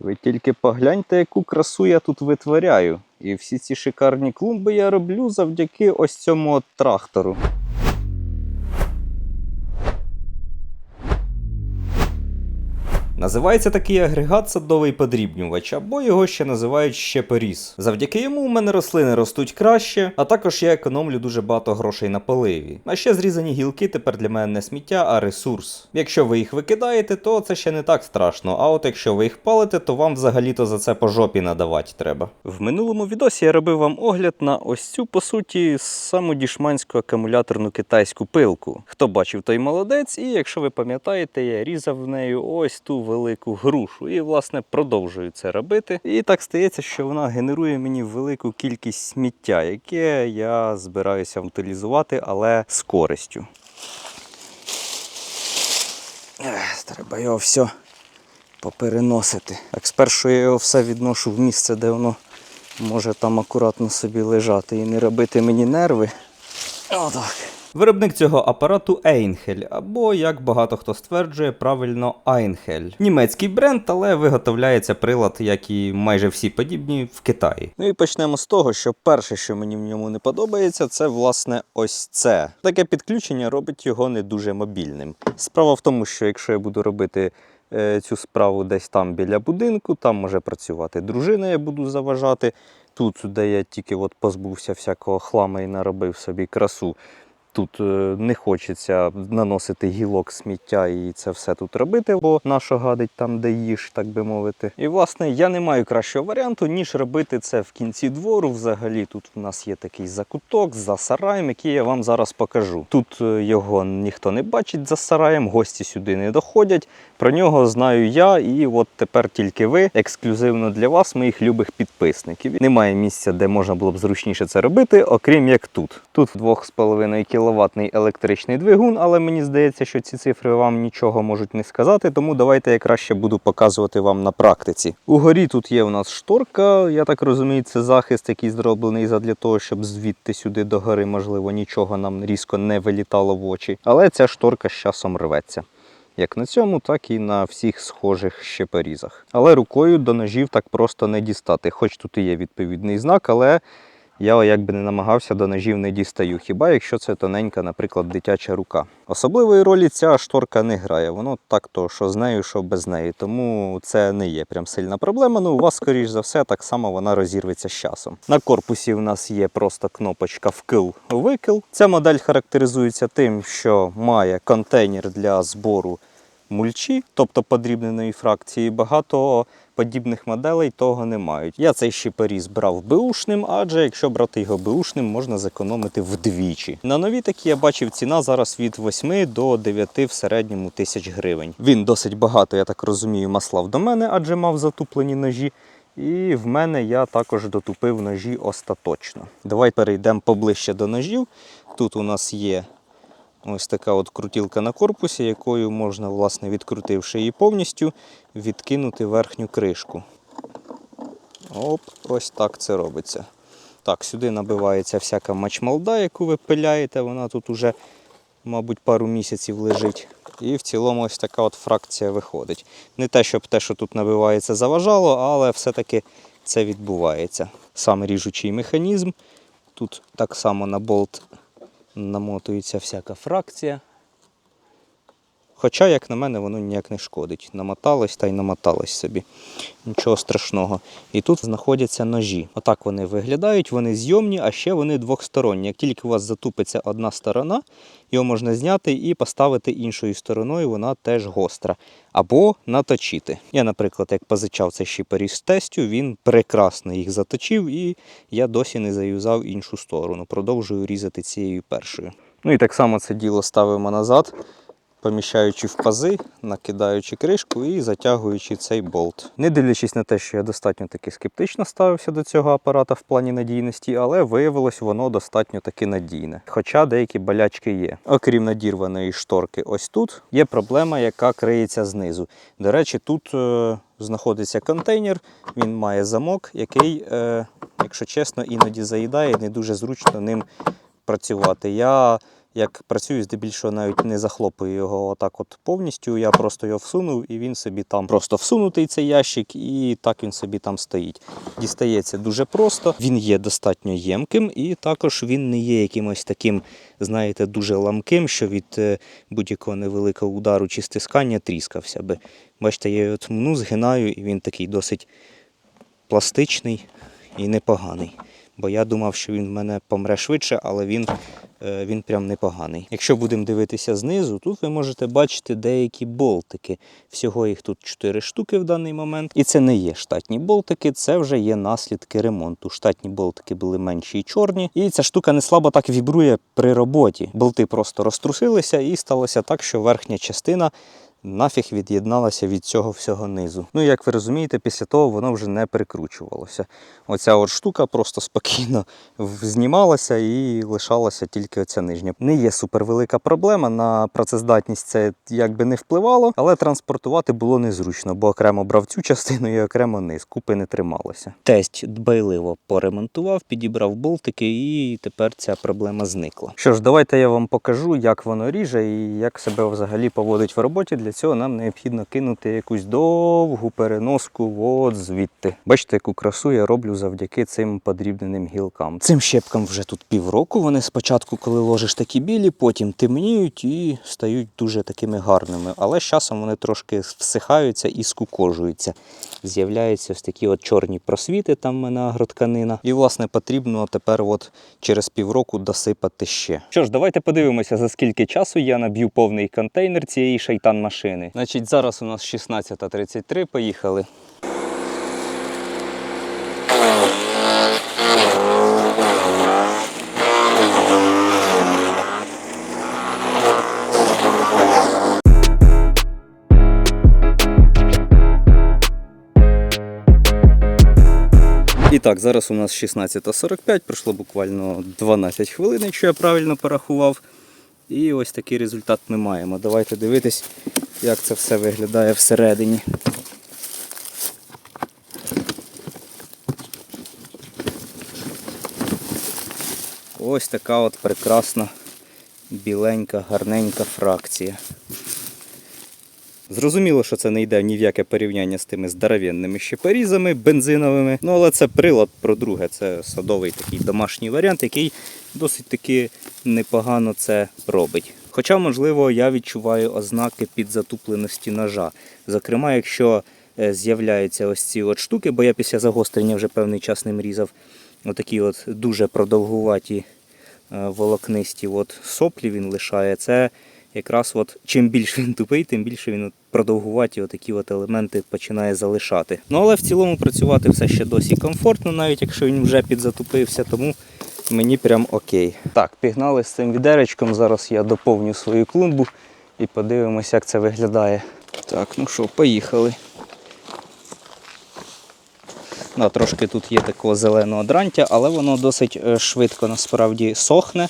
Ви тільки погляньте, яку красу я тут витворяю. І всі ці шикарні клумби я роблю завдяки ось цьому трактору. Називається такий агрегат садовий подрібнювач, або його ще називають щепоріз. Завдяки йому у мене рослини ростуть краще, а також я економлю дуже багато грошей на поливі. А ще зрізані гілки тепер для мене не сміття, а ресурс. Якщо ви їх викидаєте, то це ще не так страшно. А от якщо ви їх палите, то вам взагалі-то за це по жопі надавати треба. В минулому відосі я робив вам огляд на ось цю, по суті, саму дішманську акумуляторну китайську пилку. Хто бачив, той молодець, і якщо ви пам'ятаєте, я різав в нею ось ту велику грушу і, власне, продовжую це робити. І так стається, що вона генерує мені велику кількість сміття, яке я збираюся утилізувати, але з користю. Треба його все попереносити. Так, спершу я його все відношу в місце, де воно може там акуратно собі лежати і не робити мені нерви. Отак. Виробник цього апарату Einhell, або, як багато хто стверджує, правильно Einhell. Німецький бренд, але виготовляється прилад, як і майже всі подібні, в Китаї. Ну і почнемо з того, що перше, що мені в ньому не подобається, це власне ось це. Таке підключення робить його не дуже мобільним. Справа в тому, що якщо я буду робити е, цю справу десь там біля будинку, там може працювати дружина, я буду заважати. Тут, де я тільки от позбувся всякого хлама і наробив собі красу. Тут е, не хочеться наносити гілок сміття і це все тут робити, бо нащо гадить там, де їж, так би мовити. І власне я не маю кращого варіанту, ніж робити це в кінці двору. Взагалі тут у нас є такий закуток за сараєм, який я вам зараз покажу. Тут е, його ніхто не бачить за сараєм, гості сюди не доходять. Про нього знаю я, і от тепер тільки ви, ексклюзивно для вас, моїх любих підписників. Немає місця, де можна було б зручніше це робити, окрім як тут. Тут 2,5 кіловатний електричний двигун, але мені здається, що ці цифри вам нічого можуть не сказати, тому давайте я краще буду показувати вам на практиці. Угорі тут є у нас шторка, я так розумію, це захист, який зроблений задля того, щоб звідти сюди до гори, можливо, нічого нам різко не вилітало в очі. Але ця шторка з часом рветься. Як на цьому, так і на всіх схожих щепорізах. Але рукою до ножів так просто не дістати. Хоч тут і є відповідний знак, але я якби не намагався до ножів не дістаю. Хіба якщо це тоненька, наприклад, дитяча рука. Особливої ролі ця шторка не грає. Воно так то, що з нею, що без неї. Тому це не є прям сильна проблема. Ну, у вас, скоріш за все, так само вона розірветься з часом. На корпусі в нас є просто кнопочка вкил-викил. Ця модель характеризується тим, що має контейнер для збору мульчі, тобто подрібненої фракції. Багато подібних моделей того не мають. Я цей щепоріз брав беушним, адже якщо брати його беушним, можна зекономити вдвічі. На нові такі я бачив ціна зараз від 8 до 9 в середньому тисяч гривень. Він досить багато, я так розумію, маслав до мене, адже мав затуплені ножі. І в мене я також дотупив ножі остаточно. Давай перейдемо поближче до ножів. Тут у нас є ось така от крутілка на корпусі, якою можна, власне, відкрутивши її повністю, відкинути верхню кришку. Оп, ось так це робиться. Так, сюди набивається всяка мачмалда, яку ви пиляєте, вона тут уже, мабуть, пару місяців лежить. І в цілому ось така от фракція виходить. Не те, щоб те, що тут набивається, заважало, але все-таки це відбувається. Сам ріжучий механізм. Тут так само на болт намотується всяка фракція. Хоча, як на мене, воно ніяк не шкодить. Намоталось та й намоталось собі. Нічого страшного. І тут знаходяться ножі. Отак вони виглядають, вони зйомні, а ще вони двохсторонні. Як тільки у вас затупиться одна сторона, його можна зняти і поставити іншою стороною, вона теж гостра. Або наточити. Я, наприклад, як позичав цей щіпоріз з тестю, він прекрасно їх заточив, і я досі не заюзав іншу сторону. Продовжую різати цією першою. Ну і так само це діло ставимо назад поміщаючи в пази, накидаючи кришку і затягуючи цей болт. Не дивлячись на те, що я достатньо таки скептично ставився до цього апарата в плані надійності, але виявилось воно достатньо таки надійне. Хоча деякі болячки є. Окрім надірваної шторки, ось тут є проблема, яка криється знизу. До речі, тут е, знаходиться контейнер, він має замок, який, е, якщо чесно, іноді заїдає, не дуже зручно ним працювати. Я як працюю, здебільшого навіть не захлопую його отак от повністю. Я просто його всунув і він собі там просто всунутий цей ящик, і так він собі там стоїть. Дістається дуже просто. Він є достатньо ємким, і також він не є якимось таким, знаєте, дуже ламким, що від е, будь-якого невеликого удару чи стискання тріскався би. Бачите, я його тмну, згинаю, і він такий досить пластичний і непоганий. Бо я думав, що він в мене помре швидше, але він, він прям непоганий. Якщо будемо дивитися знизу, тут ви можете бачити деякі болтики. Всього їх тут 4 штуки в даний момент. І це не є штатні болтики, це вже є наслідки ремонту. Штатні болтики були менші і чорні. І ця штука не слабо так вібрує при роботі. Болти просто розтрусилися, і сталося так, що верхня частина нафіг від'єдналася від цього всього низу. Ну, як ви розумієте, після того воно вже не прикручувалося. Оця от штука просто спокійно знімалася і лишалася тільки оця нижня. Не є супервелика проблема. На працездатність це якби не впливало, але транспортувати було незручно, бо окремо брав цю частину і окремо низ. Купи не трималося. Тесть дбайливо поремонтував, підібрав болтики, і тепер ця проблема зникла. Що ж, давайте я вам покажу, як воно ріже і як себе взагалі поводить в роботі. Для цього нам необхідно кинути якусь довгу переноску от звідти. Бачите, яку красу я роблю завдяки цим подрібненим гілкам. Цим щепкам вже тут півроку. Вони спочатку, коли ложиш такі білі, потім темніють і стають дуже такими гарними. Але з часом вони трошки всихаються і скукожуються. З'являються ось такі от чорні просвіти, там мене агротканина. І, власне, потрібно тепер от через півроку досипати ще. Що ж, давайте подивимося, за скільки часу я наб'ю повний контейнер цієї шайтан машини. Значить, зараз у нас 16.33, поїхали. І так, зараз у нас 16.45, пройшло буквально 12 хвилин, якщо я правильно порахував. І ось такий результат ми маємо. Давайте дивитись, як це все виглядає всередині. Ось така от прекрасна біленька, гарненька фракція. Зрозуміло, що це не йде ні в яке порівняння з тими здоровенними ще порізами бензиновими. Ну, але це прилад про друге. Це садовий такий домашній варіант, який досить таки непогано це робить. Хоча, можливо, я відчуваю ознаки підзатупленості ножа. Зокрема, якщо е, з'являються ось ці от штуки, бо я після загострення вже певний час ним різав. Отакі от дуже продовгуваті е, волокнисті от соплі він лишає. Це якраз от чим більше він тупий, тим більше він продовгуваті отакі от елементи починає залишати. Ну але в цілому працювати все ще досі комфортно, навіть якщо він вже підзатупився, тому мені прям окей. Так, пігнали з цим відеречком. Зараз я доповню свою клумбу і подивимося, як це виглядає. Так, ну що, поїхали. Да, трошки тут є такого зеленого дрантя, але воно досить е, швидко насправді сохне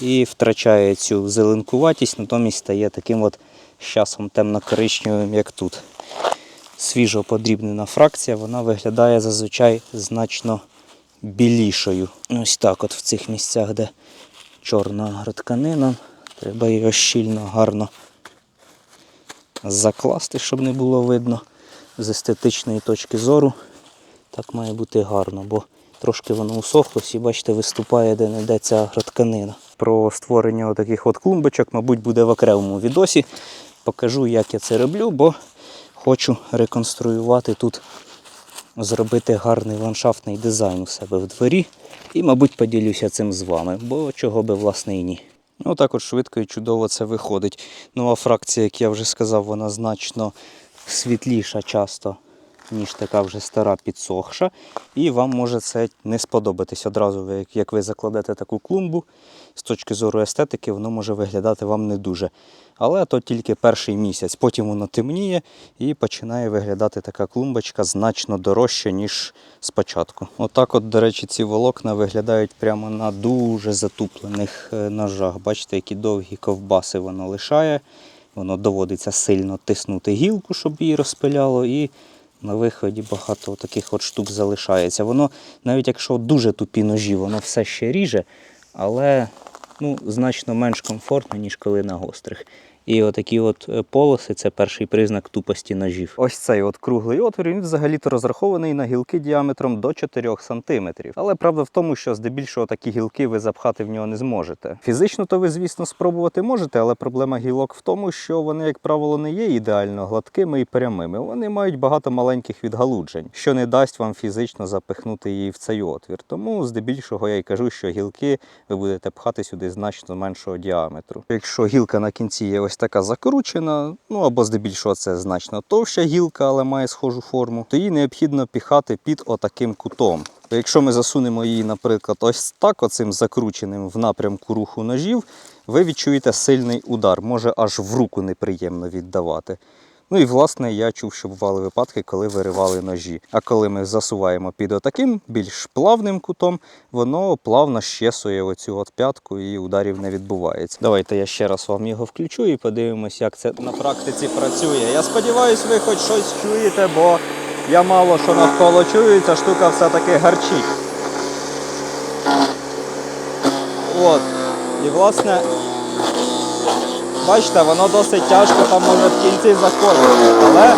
і втрачає цю зеленкуватість, натомість стає таким от з часом темно-коричневим, як тут. Свіжо подрібнена фракція, вона виглядає зазвичай значно білішою. Ось так от в цих місцях, де чорна агротканина, треба її щільно, гарно закласти, щоб не було видно з естетичної точки зору. Так має бути гарно, бо трошки воно усохлось і бачите, виступає де-не-де ця агротканина. Про створення таких от клумбочок, мабуть, буде в окремому відосі. Покажу, як я це роблю, бо хочу реконструювати тут, зробити гарний ландшафтний дизайн у себе в дворі. І, мабуть, поділюся цим з вами, бо чого би власне і ні. Ну, так от швидко і чудово це виходить. Нова фракція, як я вже сказав, вона значно світліша часто, ніж така вже стара підсохша. І вам може це не сподобатись одразу, як- ви закладете таку клумбу. З точки зору естетики, воно може виглядати вам не дуже. Але то тільки перший місяць. Потім воно темніє і починає виглядати така клумбочка значно дорожче, ніж спочатку. Отак, от, до речі, ці волокна виглядають прямо на дуже затуплених е, ножах. Бачите, які довгі ковбаси воно лишає. Воно доводиться сильно тиснути гілку, щоб її розпиляло. І на виході багато таких от штук залишається. Воно, навіть якщо дуже тупі ножі, воно все ще ріже, але ну, значно менш комфортно, ніж коли на гострих. І отакі от е, полоси це перший признак тупості ножів. Ось цей от круглий отвір він взагалі-то розрахований на гілки діаметром до 4 см. Але правда в тому, що здебільшого такі гілки ви запхати в нього не зможете. Фізично то ви, звісно, спробувати можете, але проблема гілок в тому, що вони, як правило, не є ідеально гладкими і прямими. Вони мають багато маленьких відгалуджень, що не дасть вам фізично запихнути її в цей отвір. Тому здебільшого я й кажу, що гілки ви будете пхати сюди значно меншого діаметру. Якщо гілка на кінці є ось така закручена, ну або здебільшого це значно товща гілка, але має схожу форму, то її необхідно піхати під отаким кутом. То якщо ми засунемо її, наприклад, ось так, оцим закрученим в напрямку руху ножів, ви відчуєте сильний удар, може аж в руку неприємно віддавати. Ну і власне я чув, що бували випадки, коли виривали ножі. А коли ми засуваємо під отаким більш плавним кутом, воно плавно щесує оцю от п'ятку і ударів не відбувається. Давайте я ще раз вам його включу і подивимось, як це на практиці працює. Я сподіваюся, ви хоч щось чуєте, бо я мало що навколо чую, ця штука все-таки гарчить. От. І власне. Бачите, воно досить тяжко там може в кінці заходити. Але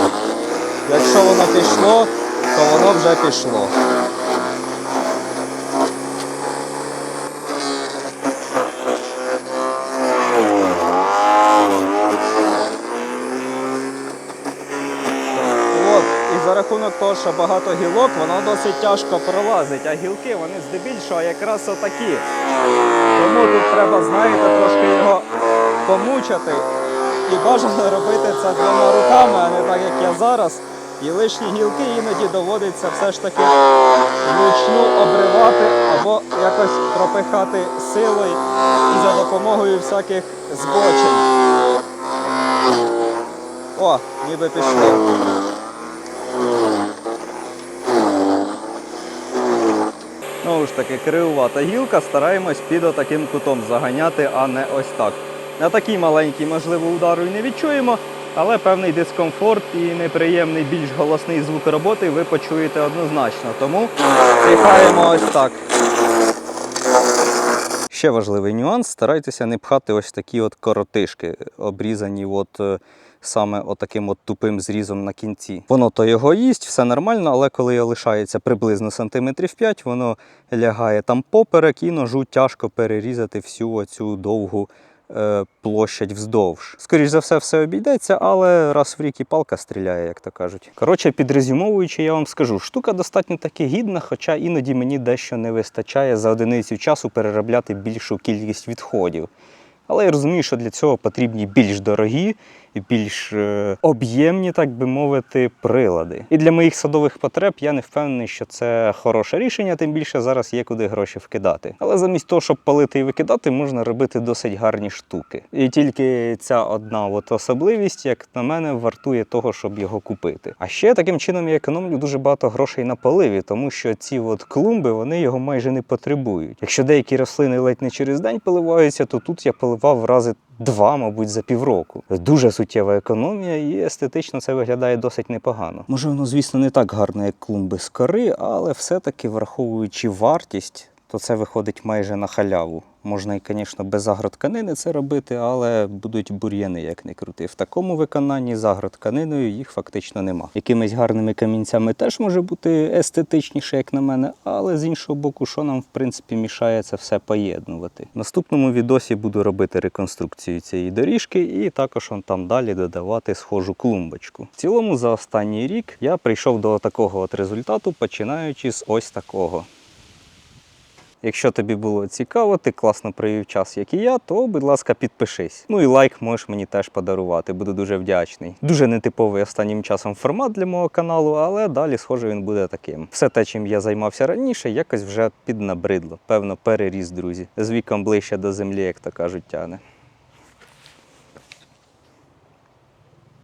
якщо воно пішло, то воно вже пішло. Рахунок того, що багато гілок, воно досить тяжко пролазить, а гілки вони здебільшого якраз отакі. Тому тут треба, знаєте, трошки його помучати. І бажано робити це двома руками, а не так, як я зараз. І лишні гілки іноді доводиться все ж таки вручну обривати або якось пропихати силою і за допомогою всяких збочень. О, ніби пішло. Знову ж таки, кривувата гілка, стараємось під отаким кутом заганяти, а не ось так. На такий маленький, можливо, удару і не відчуємо, але певний дискомфорт і неприємний, більш голосний звук роботи ви почуєте однозначно. Тому піхаємо ось так. Ще важливий нюанс: старайтеся не пхати ось такі от коротишки, обрізані от е, саме отаким от тупим зрізом на кінці. Воно то його їсть, все нормально, але коли лишається приблизно сантиметрів 5, воно лягає там поперек і ножу тяжко перерізати всю оцю довгу площадь вздовж. Скоріше за все, все обійдеться, але раз в рік і палка стріляє, як то кажуть. Коротше, підрезюмовуючи, я вам скажу, штука достатньо таки гідна, хоча іноді мені дещо не вистачає за одиницю часу переробляти більшу кількість відходів. Але я розумію, що для цього потрібні більш дорогі, більш е, об'ємні, так би мовити, прилади. І для моїх садових потреб я не впевнений, що це хороше рішення, тим більше зараз є куди гроші вкидати. Але замість того, щоб палити і викидати, можна робити досить гарні штуки. І тільки ця одна от особливість, як на мене, вартує того, щоб його купити. А ще таким чином я економлю дуже багато грошей на поливі, тому що ці от клумби вони його майже не потребують. Якщо деякі рослини ледь не через день поливаються, то тут я поливав рази два, мабуть, за півроку. Дуже суттєва економія, і естетично це виглядає досить непогано. Може, воно, звісно, не так гарно, як клумби з кори, але все-таки враховуючи вартість, то це виходить майже на халяву. Можна і, звісно, без агротканини це робити, але будуть бур'яни, як не крути. В такому виконанні з агротканиною їх фактично нема. Якимись гарними камінцями теж може бути естетичніше, як на мене, але з іншого боку, що нам в принципі мішає це все поєднувати. В наступному відосі буду робити реконструкцію цієї доріжки і також он там далі додавати схожу клумбочку. В цілому за останній рік я прийшов до такого от результату, починаючи з ось такого. Якщо тобі було цікаво, ти класно провів час, як і я, то будь ласка, підпишись. Ну і лайк можеш мені теж подарувати, буду дуже вдячний. Дуже нетиповий останнім часом формат для мого каналу, але далі, схоже, він буде таким. Все те, чим я займався раніше, якось вже піднабридло. Певно, переріс, друзі. З віком ближче до землі, як то кажуть, тяне.